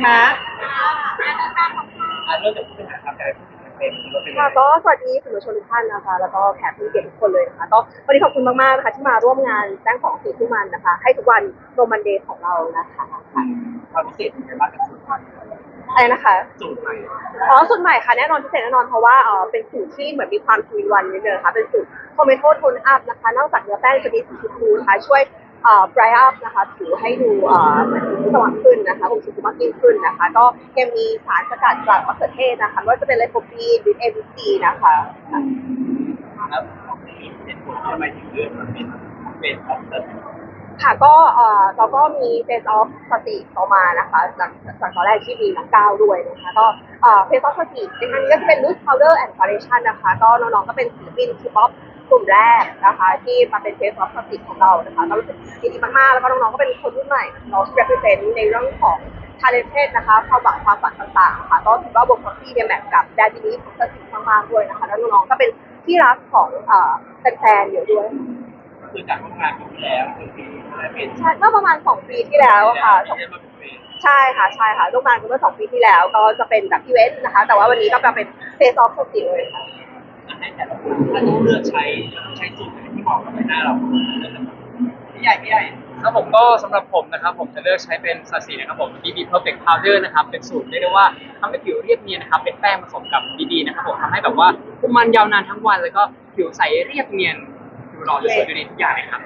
ไหมอะเริ่มจากผู้บริหารครับแต่เป็นรถเป็นค่ะก็สวัสดีสื่อมวลชนทุกท่านนะคะ แล้วก็แขกผู้เกียรติทุกคนเลยนะคะก็วันนี้ขอบคุณมากๆนะคะที่มาร่วมงานแจ้งของสีทุกมันนะคะ ให้ทุกวันโรมันเดย์ของเรานะคะความพิเศษเป็นไงบ้างกับสูตรใหม่อะไรนะคะ สูตรใหม่อ๋อสูตรใหม่ค่ะแน่นอนพิเศษแน่นอนเพราะว่าเออเป็นสูตรที่เหมือนมีความทวีวันนิดนึงนะคะเป็นสูตรโทเมโต้โทนอัพนะคะ นอกจากเนื้อแป้งจะมีสีชมพูนะคะช่วย เอ่อ dry up นะคะผิวให้ดูเอ่อเหมือนสว่างขึ้นนะคะผมสีมากยิ่งขึ้นนะคะ ก็ยังมีสารสกัดจากมะเขือเทศนะคะว่าจะเป็นไลโคปีนหรือ ABC นะคะแล้วเป็นผลทำไมถึงเลือกมาเป็นเป็นออฟเซอร์ค่ะก็เอ่อเราก็มี Face Off สติออมานะคะจากจากตอนแรกที่มีน้องก้าวด้วยนะคะก็เอ่อ Face Off สติในครั้งนี้ก็จะเป็น Loose Powder and Foundation นะคะ ก็น้องๆก็เป็นศิลปินทีป๊อป กลุ่มแรกนะคะ ที่มาเป็น Face Off สติของเรานะคะก็รู้สึกดีมากๆ แล้วก็น้องๆก็เป็นคนรุ่นใหม่เรา represent ในเรื่องของ talented นะคะความหวังความฝันต่างๆค่ะก็คิดว่าวงคอฟฟี่เนี่ยแมทกับแดนจินี้ของสติมากๆด้วยนะคะแล้วน้องๆก็เป็นที่รักของเอ่อแฟนๆเยอะด้วยคือจากร่วมงานปีที่แล้วคือปีอะไรเป็นใช่เมื่อประมาณ2ปีที่แล้วอะค่ะสองที่ได้มาเป็นเฟสใช่ค่ะใช่ค่ะร่วมงานกันเมื่อสองปีที่แล้ว ก็จะเป็นแบบอีเวนต์นะคะ แต่ว่าวันนี้ก็จะเป็นเฟสออฟสติเลยค่ะ ให้แต่ละคนถ้าต้องเลือกใช้ใช้สูตรไหนที่เหมาะกับใบหน้าเราพี่ใหญ่พี่ใหญ่ครับผมก็สำหรับผมนะครับผมจะเลือกใช้เป็นซาสีนะครับผม BB Perfect Powder นะครับเป็นสูตรเรียกได้ว่าทำให้ผิวเรียบเนียนนะครับเป็นแป้งผสมกับ BB นะครับผมทำให้แบบว่าคุมมันยาวนานทั้งวัน แล้วก็ผิวใสเรียบเนียนผิวหล่อดูสวยดูดีทุกอย่างเลยครับ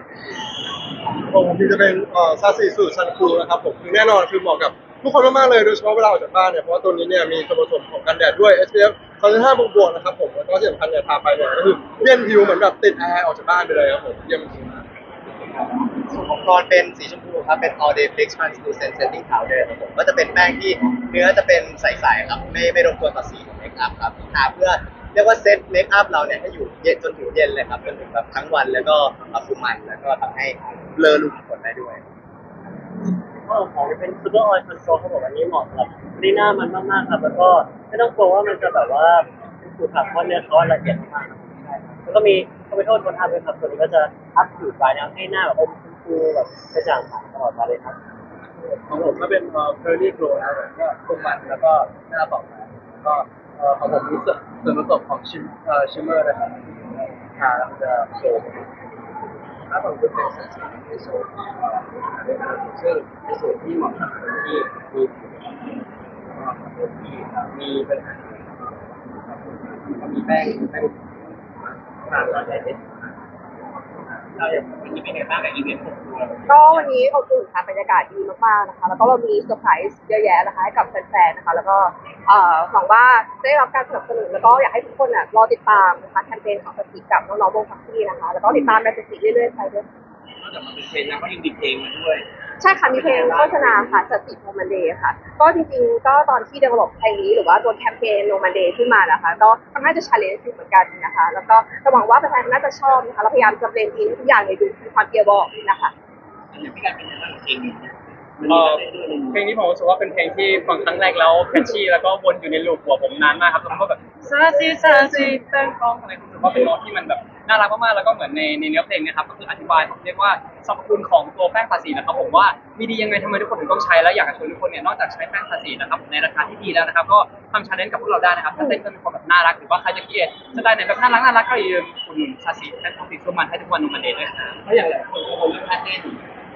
ของผมจะเป็นเอ่อซาซิสูตรซันคูนะครับผมคือแน่นอนคือเหมาะกับ ทุกคนมากๆเลยโดยเฉพาะเวลาออกจากบ้านเนี่ยเพราะว่าตัวนี้เนี่ยมีส่วนผสมของกันแดดด้วย SPF 35บวกบวกๆนะครับผมแล้วก็ที่สำคัญเนี่ยทาไปเนี่ยก็คือเย็นผิวเหมือนแบบติดแอร์ออกจากบ้านไปเลยครับผมเยี่ยมจริงๆ ส่วนของกรอนเป็นสีชมพูครับ เป็น all day fix translucent setting powder ครับผมก็จะเป็นแป้งที่เนื้อจะเป็นใสๆครับไม่ไม่รบกวนต่อสีของเมคอัพครับทาเพื่อเรียกว่าเซตเมคอัพเราเนี่ยให้อยู่เย็นจนถึงเย็นเลยครับจนถึงแบบทั้งวันแล้วก็มาคุมมันแล้วก็ทำให้เบลอลุค ของเป็นซูเปอร์ออยล์คอนโทรลเขาบอกอันนี้เหมาะสำหรับลีน่ามันมากๆครับแล้วก็ไม่ต้องกลัวว่ามันจะแบบว่าเป็นสูตรผักเพราะเนื้อเขาละเอียดมากใช่แล้วก็มีคอมพิวเตอร์คนทำด้วยครับตัวนี้ก็จะอัพผิวไฟนะให้หน้าแบบอมชมพูแบบกระจ่างใสตลอดมาเลยครับของผมก็เป็นเอ่อ Pearly Glow นะครับผมก็คุมมันแล้วก็หน้าบอกมาแล้วก็เออของผมมีส่วนส่วนผสมของชิมเอ่อชิมเมอร์นะครับทาแล้วจะโชว์ ถ้าบางคนเป็นสัดส่วนในโซนซึ่งในส่วนที่เหมาะกับคนที่มีผิวมาะกับคนที่มีปัญหามีแป้งแป้งทานอะไรได้ เราอย่างวันนี้เป็นไงบ้างกับอีเวนต์ของตัวก็วันนี้อบอุ่นค่ะบรรยากาศดีมากๆนะคะ แล้วก็เรามีเซอร์ไพรส์เยอะแยะนะคะให้กับแฟนๆนะคะ แล้วก็เอ่อหวังว่าจะได้รับการสนับสนุนแล้วก็อยากให้ทุกคนอะรอติดตามนะคะแคมเปญของสติกับน้องๆวงฟักซี่นะคะ แล้วก็ติดตามในสติเรื่อยๆไปด้วยนอกจากมาเป็นเทรนด์แล้วก็ยังดิเพลงมาด้วย ใช่ค่ะ มีเพลงโฆษณาค่ะสติโนมันเดย์ค่ะ ก็จริงๆ ก็ตอนที่ develop เพลงนี้หรือว่าตัวแคมเปญโนมันเดย์ขึ้นมานะคะ ก็ค่อนข้างจะ challenge อยู่เหมือนกันนะคะ แล้วก็หวังว่าแฟนๆน่าจะชอบนะคะเราพยายามจะเบลนดีทุกอย่างในดูมีความเกียร์บอกนะคะอย่างพี่การเป็นยังไงบ้างกับเพลงนี้มันเอ่มีออะไรด้วยในเพลงนี้ผมรู้สึกว่าเป็นเพลงที่ฟังครั้งแรกแล้วแคชชี่แล้วก็วนอยู่ในลูปหัวผมนานมากครับแล้วก็แบบซาซีซาซีแป้งฟองอะไรผมรู้สึกว่าเป็นโน้ตที่มันแบบ น่ารักมากๆแล้วก็เหมือนในในเนื้อเพลงนะครับก็คืออธิบายเรียกว่าสรรพคุณของตัวแป้งภาษีนะครับผมว่ามีดียังไงทำไมทุกคนถึงต้องใช้แล้วอยากจะชวนทุกคนเนี่ยนอกจากใช้แป้งภาษีนะครับในราคาที่ดีแล้วนะครับก็ทำชาเลนจ์กับพวกเราได้นะครับถ้าเต้นก็นความแบบน่ารักหรือว่าใครจะคิดสไตล์ไหนแบบน่ารักน่ารักก็อย่าลืมคุณภาษีแป้งภาษีสมันให้ทุกวันนมันเดย์ด้วยครับเพราอย่างไรคนก็คงเรื่องท่าเต้น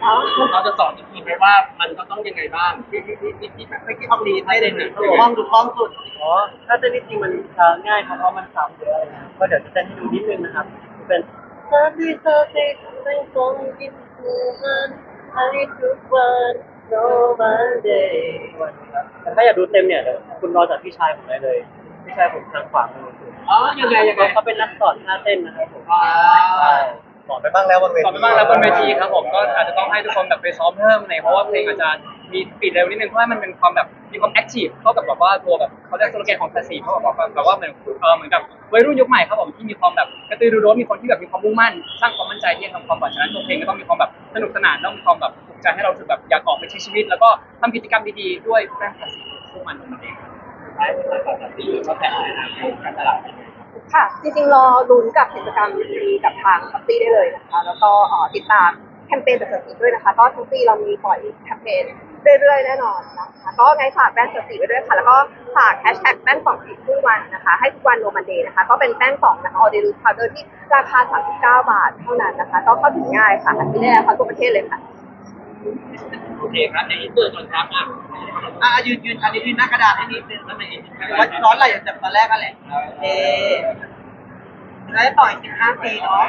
เราจะสอนอีกทีไหมว่ามันก็ต้องยังไงบ้างที่ที่ที่ที่ไม่คิดห้องนี้ท่าเต้นเนี่ยถูกห้องถูกห้องสุดอ๋อถ้าเต้นที่จริงมันง่ายครับเพราะมันซ้ำเยอะเลยนะก็เดี๋ยวจะเต้นให้ดูนิดนึงนะครับ เป็นเธอที่เธอติดเป็นคนกินหูมันอันนี้ทุกวันโนมันเดย์แต่ถ้าอยากดูเต็มเนี่ยเดี๋ยวคุณรอจากพี่ชายผมได้เลยพี่ชายผมทางขวามืออ๋อยังไงยังไงเขาเป็นนักสอนท่าเต้นนะครับผมอ่าใช่ สอนไปบ้างแล้วบนเวทีสอนไปบ้างแล้วบนเวทีครับผมก็อาจจะต้องให้ทุกคนแบบไปซ้อมเพิ่มในเพราะว่าเพลงอาจจะมีสปีดเร็วนิดนึงเพราะว่ามันเป็นความแบบมีความแอคทีฟเข้ากับแบบว่าตัวแบบเขาเรียกสโลแกนของภาษีเขาบอกว่าแบบว่าเหมือนเออเหมือนกับวัยรุ่นยุคใหม่ครับผมที่มีความแบบกระตือรือร้นมีคนที่แบบมีความมุ่งมั่น สร้างความมั่นใจที่จะทำความฝันฉะนั้นตัวเพลงก็ต้องมีความแบบสนุกสนานต้องมีความแบบปลุกใจให้เราสึกแบบอยากออกไปใช้ชีวิต แล้วก็ทำกิจกรรมดีๆด้วยแป้งภาษีพวกมันนั่นเองใช่แล้วก็ตัดสีก็แผนในอนาคตการตลาด ค่ะ จริงๆ รอลุ้นกับกิจกรรมดีๆกับทางคัพตี้ได้เลยนะคะ แล้วก็ติดตามแคมเปญจากสติด้วยนะคะ ก็ทั้งปีเรามีปล่อยแคมเปญเรื่อยๆ แน่นอนนะคะ ก็ไงฝากแป้งสติไว้ด้วยค่ะ แล้วก็ฝากแฮชแท็กแป้งสองสิบทุกวันนะคะ ให้ทุกวันโรมันเดย์นะคะ ก็เป็นแป้งสองนะคะออเดลูพาวเดอร์ที่ราคา 39 บาทเท่านั้นนะคะ ก็เข้าถึงง่ายค่ะหาซื้อได้แล้วค่ะทั่วประเทศเลยค่ะ โอเคครับในอินเตอร์ก่อนครับอะอะยืนยืนอันนี้ยืนหน้ากระดาษให้นิดนึงแล้วมันว่าร้อนไหลจากตอนแรกกันแหละโอเคแล้วต่ออีกสิบห้าปีเนาะ